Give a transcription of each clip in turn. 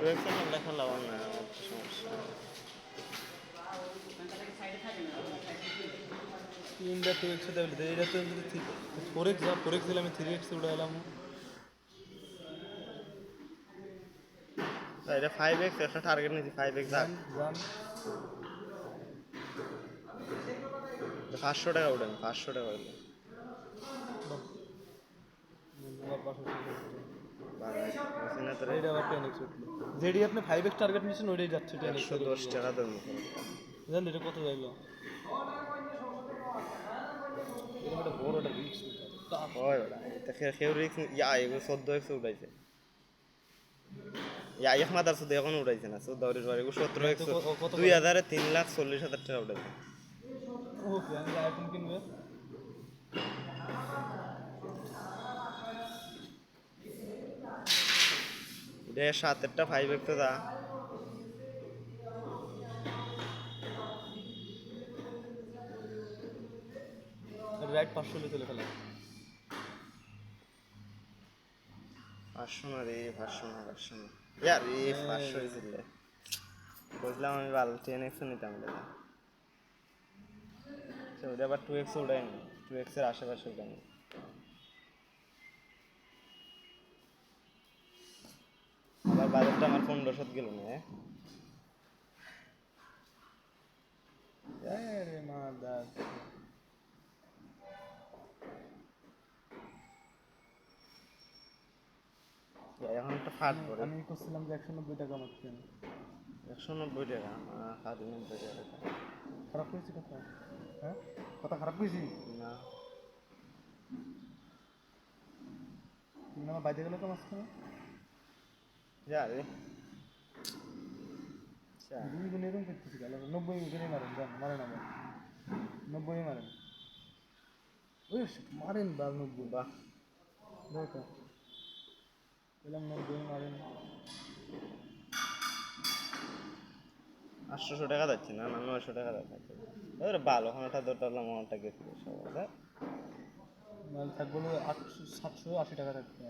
ওয়েবসাইটে লেখা লাভ না আমার তো সমস্যা তিনটা টু এক্স দেবে এটা তো যদি ফোর এক্স ফোর এক্স দিলে আমি থ্রি এক্স উঠে এলাম এটা ফাইভ এক্স একটা টার্গেট নিয়েছি ফাইভ এক্স পাঁচশো টাকা উঠেন পাঁচশো টাকা উঠেন এইটা আবার টেন এক্স যেটি আপনি ফাইভ এক্স টার্গেট নিয়েছেন ওইটাই যাচ্ছে টেন একশো দশ টাকা দেন জানেন এটা কত যাইলো? এরকম একটা বড় একটা রিক্স হয় ওটা। এটা খে- রিক্স ইয়া এগুলো চোদ্দ একশো উঠাইছে। ইয়া এক মাথার শুধু এখন উঠাইছে না। চোদ্দ পরে সতেরো একশো দুই হাজারে তিন লাখ চল্লিশ হাজার টাকা উঠাইছে। কিনবে। এটা সাতেরটা ফাইভ এক্স দা রাইট পাঁচশো লিখে ফেলে। পাঁচশো না রে পাঁচশো না পাঁচশো না। ইয়া রে পাঁচশো হয়েছিল বুঝলাম আমি ভালো টেন এক্সও নিতাম সে ওটা আবার টু এক্স উঠায়নি টু এক্সের আশেপাশে উঠায়নি আবার বাজেটটা আমার পনেরোশো গেল না হ্যাঁ? রে মা দাস এখন একটা ফাট পড়ে আমি করছিলাম যে একশো নব্বই টাকা আমার কেন একশো নব্বই টাকা সাড়ে নব্বই টাকা। খারাপ করেছি কথা? হ্যাঁ? কথা খারাপ করেছি? না। তুমি আমার বাইরে গেলে তো মাঝখানে। যা রে যা। দুই গুণ এরকম করতেছি গেল নব্বই এখানে মারেন যান মারেন আমার নব্বই মারেন ওই মারেন বা নব্বই বাহ দরকার নব্বই মারেন আটশোশো টাকা যাচ্ছে না না নয়শো টাকা যাচ্ছে এবার ভালো ওখানটা হলাম ওখানটা গেছিল সবাই থাকব আটশো সাতশো আশি টাকা থাকবে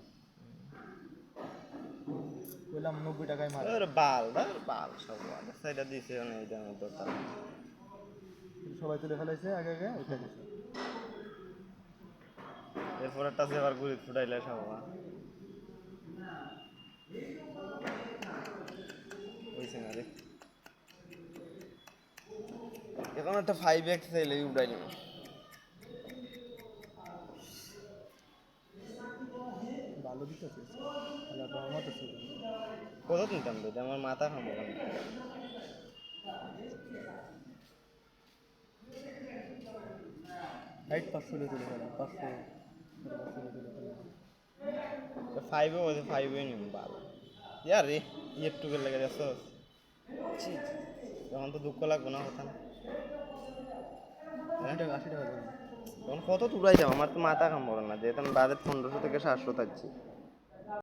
বললাম নব্বই টাকায় মারে এবার বাল ধর বাল সব সাইডে দিয়েছে মানে এইটা আমার দরটা সবাই তুলে ফেলাইছে আগে আগে ওইটা দিছে। এরপর একটা আছে আবার ঘুরি ফুটাইলে সব হয়েছে না রে। এখন একটা ফাইভ এক্স চাইলে উঠাইলি ভালো দিতে আছে আল্লাহ রহমত আছে কত নিতাম এটা আমার মাথা খামো? হাইট পাঁচশো লিয়ে তুলে ফেলাম পাঁচশো পাঁচশো ফাইভে ফাইভে নিম ইয়ার রে ইয়ের লেগে যাচ্ছ তখন তো দুঃখ লাগবে না কথা না। আশি টাকা আশি টাকা তখন কত তুলাই যাও? আমার তো মাথা কাম না, যেহেতু আমি বাজেট পনেরোশো থেকে সাতশো থাকছি।